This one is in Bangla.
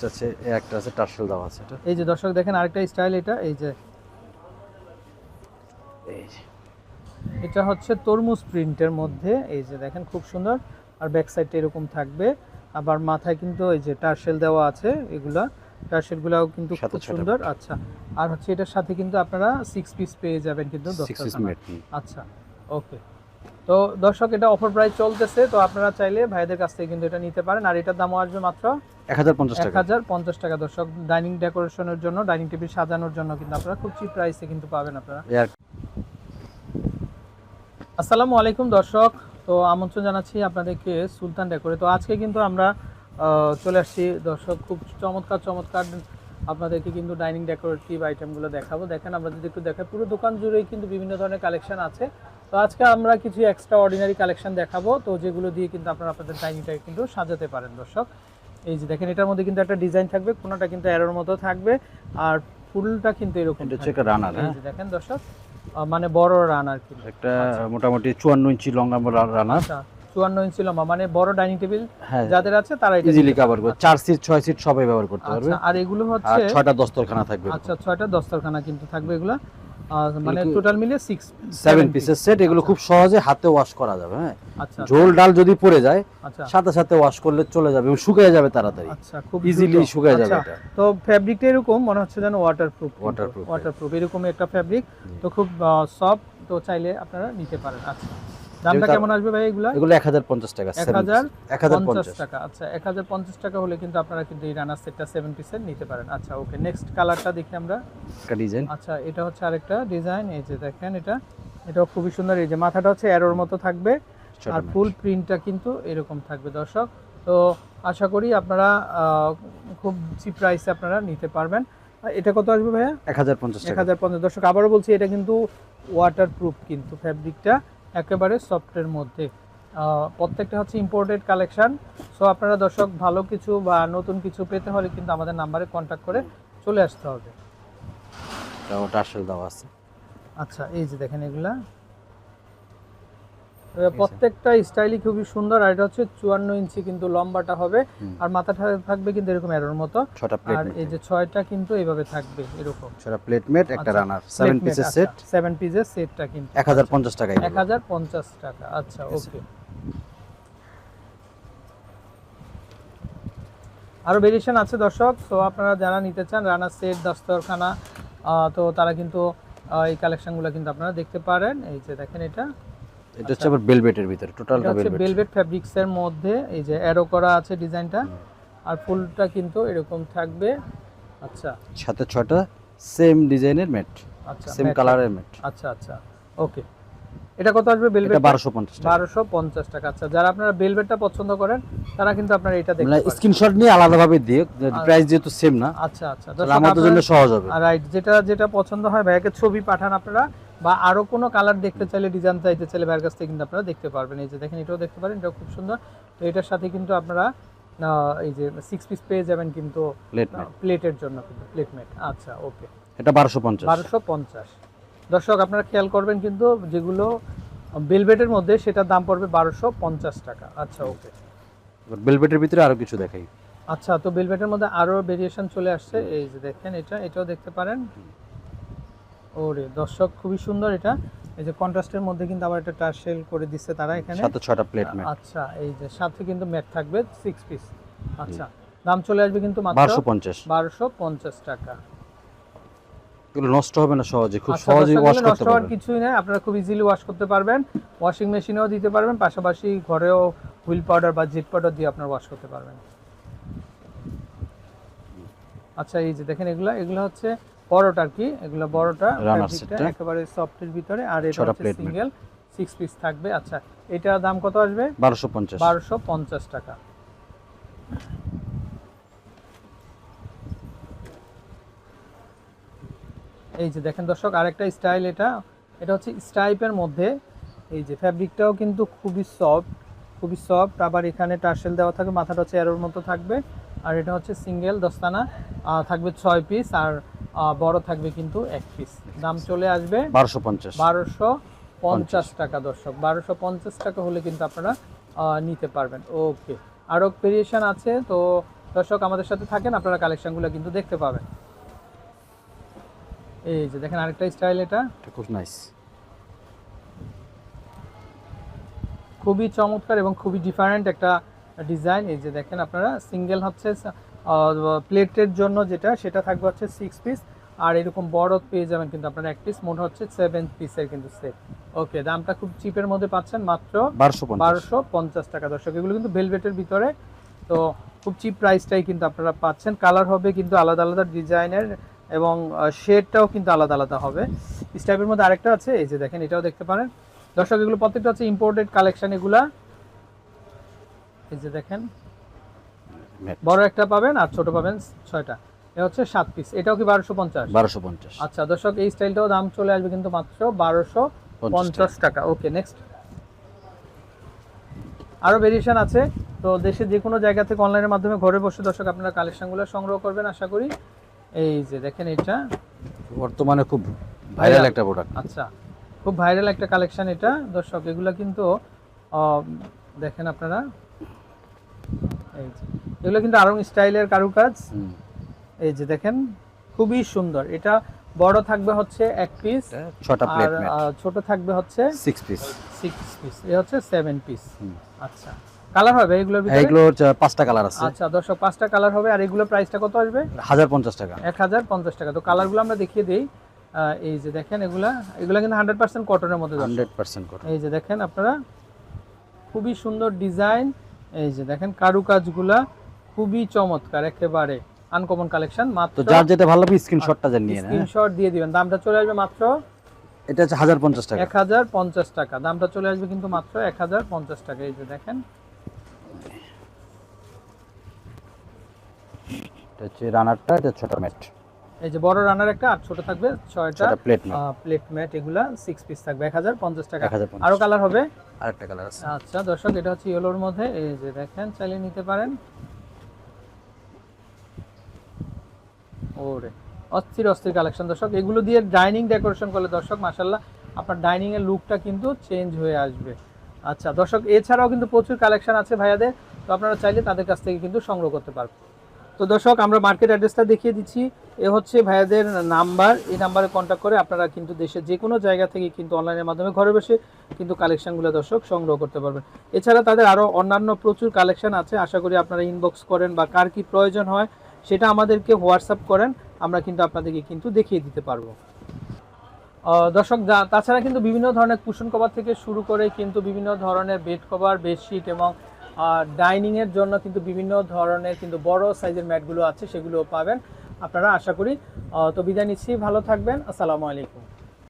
নেক্সট আছে একটা আছে টার্সেল দেওয়া আছে এটা। এই যে দর্শক দেখেন আরেকটা স্টাইল এটা এই যে। এই যে। এটা হচ্ছে তরমুজ প্রিন্টের মধ্যে এই যে দেখেন খুব সুন্দর। আর ব্যাক সাইডটা এরকম থাকবে। আবার মাথায় কিন্তু এই যে টার্সেল দেওয়া আছে এগুলা। টার্সেলগুলাও কিন্তু খুব সুন্দর আচ্ছা। আর হচ্ছে এটার সাথে কিন্তু আপনারা সিক্স পিস পেয়ে যাবেন কিন্তু আচ্ছা ওকে তো দর্শক এটা অফার প্রাইস চলতেছে তো আপনারা চাইলে ভাইদের কাছ থেকে কিন্তু এটা নিতে পারেন। আর এটার দামও আসবে মাত্র এক হাজার পঞ্চাশ টাকা। দর্শক ডাইনিং ডেকোরেশনের জন্য ডাইনিং টেবিল সাজানোর জন্য কিন্তু আপনারা খুব চিপ প্রাইসে কিন্তু পাবেন আপনারা। আসসালামু আলাইকুম দর্শক তো আমন্ত্রণ জানাচ্ছি আপনাদেরকে সুলতান ডেকোরে তো আজকে কিন্তু আমরা আহ, চলে আসছি দর্শক খুব চমৎকার চমৎকার আপনাদেরকে কিন্তু ডাইনিং ডেকোরেটিভ আইটেমগুলো দেখাবো। দেখেন আমরা যদি একটু দেখাই পুরো দোকান জুড়েই কিন্তু বিভিন্ন ধরনের কালেকশন আছে। তো আজকে আমরা কিছু এক্সট্রা অর্ডিনারি কালেকশন দেখাবো। তো যেগুলো দিয়ে কিন্তু আপনারা আপনাদের ডাইনিংটাকে কিন্তু সাজাতে পারেন দর্শক। এই যে দেখেন এটার মধ্যে কিন্তু একটা ডিজাইন থাকবে কোনোটা কিন্তু অ্যারোর মতো থাকবে আর ফুলটা কিন্তু এরকম রানার এই হ্যাঁ? যে দেখেন দর্শক মানে বড় রান আর কি একটা মোটামুটি চুয়ান্ন ইঞ্চি লম্বা রানার আচ্ছা চুয়ান্ন ইঞ্চি লম্বা মানে বড় ডাইনিং টেবিল হ্যাঁ। যাদের আছে তারা এটা ইজিলি কভার করবে চার সিট ছয় সিট সবাই ব্যবহার করতে পারবে। আচ্ছা আর এগুলো হচ্ছে ছয়টা দস্তরখানা থাকবে আচ্ছা ছয়টা দস্তরখানা কিন্তু থাকবে এগুলো। মানে টোটাল মিলে সিক্স সেভেন পিসের সেট এগুলো খুব সহজে হাতে ওয়াশ করা যাবে হ্যাঁ? আচ্ছা। ঝোল ডাল যদি পড়ে যায় আচ্ছা। সাথে সাথে ওয়াশ করলে চলে যাবে এবং শুকিয়ে যাবে তাড়াতাড়ি। আচ্ছা খুব ইজিলি শুকিয়ে যাবে আচ্ছা, এটা। তো ফ্যাব্রিকটা এরকম মনে হচ্ছে যেন ওয়াটারপ্রুফ ওয়াটারপ্রুফ ওয়াটারপ্রুফ এরকম একটা ফ্যাব্রিক তো খুব সফট তো চাইলে আপনারা নিতে পারেন। আচ্ছা। দামটা কেমন আসবে ভাই এগুলা? এগুলো এক হাজার পঞ্চাশ টাকা এক হাজার এক হাজার পঞ্চাশ। পঞ্চাশ টাকা। আচ্ছা এক হাজার পঞ্চাশ টাকা হলে কিন্তু আপনারা কিন্তু এই রানার সেটটা সেভেন পিসের নিতে পারেন। আচ্ছা ওকে নেক্সট কালারটা দেখি আমরা। একটা ডিজাইন আচ্ছা এটা হচ্ছে আরেকটা ডিজাইন এই যে দেখেন এটা এটাও খুবই সুন্দর। এই যে মাথাটা হচ্ছে অ্যারোর মতো থাকবে। আর ফুল প্রিন্টটা কিন্তু এরকম থাকবে দর্শক। তো আশা করি আপনারা খুব চিপ প্রাইসে আপনারা নিতে পারবেন। এটা কত আসবে ভাইয়া? এক হাজার পঞ্চাশ এক টাকা হাজার পঞ্চাশ। দর্শক আবারও বলছি এটা কিন্তু ওয়াটার প্রুফ কিন্তু ফ্যাব্রিকটা একেবারে সফটের মধ্যে। প্রত্যেকটা হচ্ছে ইম্পোর্টেড কালেকশান সো আপনারা দর্শক ভালো কিছু বা নতুন কিছু পেতে হলে কিন্তু আমাদের নাম্বারে কন্ট্যাক্ট করে চলে আসতে হবে। দেওয়া আছে। আচ্ছা এই যে দেখেন এগুলা। প্রত্যেকটা স্টাইলই খুবই সুন্দর আর এটা হচ্ছে চুয়ান্ন ইঞ্চি কিন্তু লম্বাটা হবে। আর মাথাটা থাকবে কিন্তু এরকম এরোর মতো। আর এই যে ছয়টা কিন্তু এইভাবে থাকবে এরকম। ছটা প্লেট মেট একটা রানার সেভেন পিসের সেট সেভেন পিসের সেটটা কিন্তু। এক হাজার পঞ্চাশ টাকা এক হাজার পঞ্চাশ টাকা আচ্ছা ওকে আরও ভেরিয়েশন আছে দর্শক তো আপনারা যারা নিতে চান রানার সেট দস্তরখানা আহ, তো তারা কিন্তু এই কালেকশনগুলো কিন্তু আপনারা দেখতে পারেন। এই যে দেখেন এটা। এটা হচ্ছে আবার বেলভেটের ভিতরে টোটালটা হচ্ছে বেলভেট ফ্যাব্রিক্স এর মধ্যে এই যে অ্যারো করা আছে ডিজাইনটা আর ফুলটা কিন্তু এরকম থাকবে। আচ্ছা। সাথে ছয়টা সেম ডিজাইনের মেট আচ্ছা সেম কালারের মেট আচ্ছা আচ্ছা। ওকে এটা কত আসবে বেলভেট বারোশো পঞ্চাশ টাকা। বারোশো পঞ্চাশ টাকা। আচ্ছা যারা আপনারা বেলভেটটা পছন্দ করেন তারা কিন্তু আপনারা এটা দেখতে মানে পারেন। স্ক্রিনশট নিয়ে আলাদাভাবে দিয়ে প্রাইস যেহেতু সেম না আচ্ছা আচ্ছা। তাহলে আমাদের জন্য সহজ হবে। রাইট যেটা যেটা পছন্দ হয় ভাইয়াকে ছবি পাঠান আপনারা। বা আরও কোনো কালার দেখতে চাইলে ডিজাইন চাইতে চাইলে ভাইয়ের কাছ থেকে কিন্তু আপনারা দেখতে পারবেন। এই যে দেখেন এটাও দেখতে পারেন এটাও খুব সুন্দর। তো এটার সাথে কিন্তু আপনারা এই যে সিক্স পিস পেয়ে যাবেন কিন্তু প্লেট প্লেটের জন্য কিন্তু প্লেটমেট আচ্ছা ওকে এটা বারোশো পঞ্চাশ। বারোশো পঞ্চাশ। দর্শক আপনারা খেয়াল করবেন কিন্তু যেগুলো বেলভেটের মধ্যে সেটার দাম পড়বে বারোশো পঞ্চাশ টাকা। আচ্ছা ওকে বেলভেটের ভিতরে আরও কিছু দেখাই। আচ্ছা তো বেলভেটের মধ্যে আরও ভেরিয়েশন চলে আসছে। এই যে দেখেন এটা এটাও দেখতে পারেন। ওরে দর্শক খুবই সুন্দর এটা। এই যে কন্ট্রাস্টের মধ্যে কিন্তু আবার একটা টার্সেল করে দিচ্ছে তারা এখানে। সাথে ছয়টা প্লেট মেট আচ্ছা এই যে সাথে কিন্তু ম্যাট থাকবে সিক্স পিস আচ্ছা দাম চলে আসবে কিন্তু মাত্র বারোশো পঞ্চাশ। বারোশো পঞ্চাশ টাকা। এগুলো নষ্ট হবে না সহজে খুব আচ্ছা, সহজেই ওয়াশ করতে নষ্ট হওয়ার পারবেন। কিছুই নেই আপনারা খুব ইজিলি ওয়াশ করতে পারবেন। ওয়াশিং মেশিনেও দিতে পারবেন পাশাপাশি ঘরেও হুইল পাউডার বা জিট পাউডার দিয়ে আপনারা ওয়াশ করতে পারবেন। আচ্ছা এই যে দেখেন এগুলা এগুলো হচ্ছে বড়টা আর কি? এগুলো বড়টা টা। একেবারে সফটের ভিতরে আর এটা হচ্ছে সিঙ্গেল সিক্স পিস থাকবে। আচ্ছা এটার দাম কত আসবে? বারোশো পঞ্চাশ। বারোশো পঞ্চাশ টাকা। এই যে দেখেন দর্শক আরেকটা স্টাইল এটা। এটা হচ্ছে স্টাইপের মধ্যে। এই যে ফ্যাব্রিকটাও কিন্তু খুবই সফট খুবই সফট আবার এখানে টার্সেল দেওয়া থাকবে মাথাটা হচ্ছে এরোর মতো থাকবে। আর এটা হচ্ছে সিঙ্গেল দস্তানা। থাকবে ছয় পিস আর বড় থাকবে কিন্তু এক পিস দাম চলে আসবে বারোশো পঞ্চাশ। বারোশো পঞ্চাশ টাকা দর্শক। বারোশো পঞ্চাশ টাকা হলে কিন্তু আপনারা নিতে পারবেন। ওকে আরও ভেরিয়েশন আছে তো দর্শক আমাদের সাথে থাকেন আপনারা কালেকশনগুলো কিন্তু দেখতে পাবেন। এই যে দেখেন আরেকটা স্টাইল এটা। এটা খুব নাইস খুবই চমৎকার এবং খুবই ডিফারেন্ট একটা ডিজাইন এই যে দেখেন আপনারা সিঙ্গেল হচ্ছে প্লেটের জন্য যেটা সেটা থাকবে হচ্ছে সিক্স পিস আর এরকম বড় পেয়ে যাবেন কিন্তু আপনারা এক পিস মোট হচ্ছে সেভেন পিসের কিন্তু সেট ওকে দামটা খুব চিপের মধ্যে পাচ্ছেন মাত্র বারোশো পঞ্চাশ। বারোশো পঞ্চাশ টাকা দর্শক। এগুলো কিন্তু ভেলভেটের ভিতরে। তো খুব চিপ প্রাইসটাই কিন্তু আপনারা পাচ্ছেন। কালার হবে কিন্তু আলাদা আলাদা ডিজাইনের এবং শেডটাও কিন্তু আলাদা আলাদা হবে। স্টাইপের মধ্যে আরেকটা আছে এই যে দেখেন এটাও দেখতে পারেন। দর্শক এগুলো প্রত্যেকটা হচ্ছে ইম্পোর্টেড কালেকশন এগুলা। এই যে দেখেন বড় একটা পাবেন আর ছোট পাবেন ছয়টা। এটা হচ্ছে সাত পিস এটাও কি বারোশো পঞ্চাশ? বারোশো পঞ্চাশ। আচ্ছা দর্শক এই স্টাইলটাও দাম চলে আসবে কিন্তু মাত্র বারোশো পঞ্চাশ টাকা। ওকে নেক্সট আরও ভেরিয়েশন আছে। তো দেশের যে কোনো জায়গা থেকে অনলাইনের মাধ্যমে ঘরে বসে দর্শক আপনারা কালেকশনগুলো সংগ্রহ করবেন আশা করি। এই যে দেখেন এটা। বর্তমানে খুব ভাইরাল একটা প্রোডাক্ট আচ্ছা খুব ভাইরাল একটা কালেকশন এটা। দর্শক এগুলো কিন্তু দেখেন আপনারা। এই যে। এগুলো কিন্তু আরং স্টাইলের কারুকাজ। এই যে দেখেন খুবই সুন্দর। এটা বড় থাকবে হচ্ছে এক পিস ছটা প্লেট ছোট থাকবে হচ্ছে সিক্স পিস সিক্স পিস এ হচ্ছে সেভেন পিস আচ্ছা। কালার হবে এগুলোর ভিতরে? এগুলো হচ্ছে পাঁচটা কালার আছে। আচ্ছা দর্শক পাঁচটা কালার হবে আর এগুলো প্রাইসটা কত আসবে? হাজার পঞ্চাশ টাকা। এক হাজার পঞ্চাশ টাকা। তো কালারগুলো আমরা দেখিয়ে দিই। এই যে দেখেন এগুলা এগুলা কিন্তু হান্ড্রেড পার্সেন্ট কটনের মধ্যে দর্শক। হান্ড্রেড পার্সেন্ট এই যে দেখেন আপনারা খুবই সুন্দর ডিজাইন এই যে দেখেন কারুকাজগুলা। খুবই চমৎকার একেবারে আনকমন কালেকশন মাত্র যার যেটা ভালো লাগবে স্ক্রিনশটটা যেন নিয়ে নেন হ্যাঁ? স্ক্রিনশট দিয়ে দিবেন। দামটা চলে আসবে মাত্র এটা হচ্ছে হাজার পঞ্চাশ টাকা। এক হাজার পঞ্চাশ টাকা। দামটা চলে আসবে কিন্তু মাত্র এক হাজার পঞ্চাশ টাকা। এই যে দেখেন। এটা হচ্ছে রানারটা এটা ছোট ম্যাট এই যে বড় রানার একটা আর ছোট থাকবে ছয়টা প্লেট ম্যাট প্লেট ম্যাট এগুলা সিক্স পিস থাকবে। এক হাজার পঞ্চাশ টাকা। আরও কালার হবে? আরেকটা কালার আছে। আচ্ছা দর্শক এটা হচ্ছে ইয়েলোর মধ্যে। এই যে দেখেন চাইলে নিতে পারেন। ওরে, অস্থির অস্থির কালেকশন দর্শক, এগুলো দিয়ে ডাইনিং ডেকোরেশন করলে দর্শক মাসাল্লাহ আপনার ডাইনিং এর লুকটা কিন্তু চেঞ্জ হয়ে আসবে। আচ্ছা দর্শক, এছাড়াও কিন্তু প্রচুর কালেকশন আছে ভাইয়াদের, তো আপনারা চাইলে তাদের কাছ থেকে কিন্তু সংগ্রহ করতে পারবেন। তো দর্শক, আমরা মার্কেট অ্যাড্রেসটা দেখিয়ে দিচ্ছি। এ হচ্ছে ভাইয়াদের নাম্বার এই নাম্বারে কন্ট্যাক্ট করে আপনারা কিন্তু দেশের যে কোনো জায়গা থেকে কিন্তু অনলাইনের মাধ্যমে ঘরে বসে কিন্তু কালেকশনগুলো দর্শক সংগ্রহ করতে পারবেন। এছাড়া তাদের আরও অন্যান্য প্রচুর কালেকশন আছে, আশা করি আপনারা ইনবক্স করেন বা কার কি প্রয়োজন হয় সেটা আমাদেরকে হোয়াটসঅ্যাপ করেন, আমরা কিন্তু আপনাদেরকে কিন্তু দেখিয়ে দিতে পারব। দর্শক তাছাড়া কিন্তু বিভিন্ন ধরনের কুশন কভার থেকে শুরু করে কিন্তু বিভিন্ন ধরনের বেড কভার বেডশিট এবং ডাইনিংয়ের জন্য কিন্তু বিভিন্ন ধরনের কিন্তু বড় সাইজের ম্যাটগুলো আছে সেগুলো পাবেন। আপনারা আশা করি তো বিদায় নিচ্ছি, ভালো থাকবেন, আসসালামু আলাইকুম।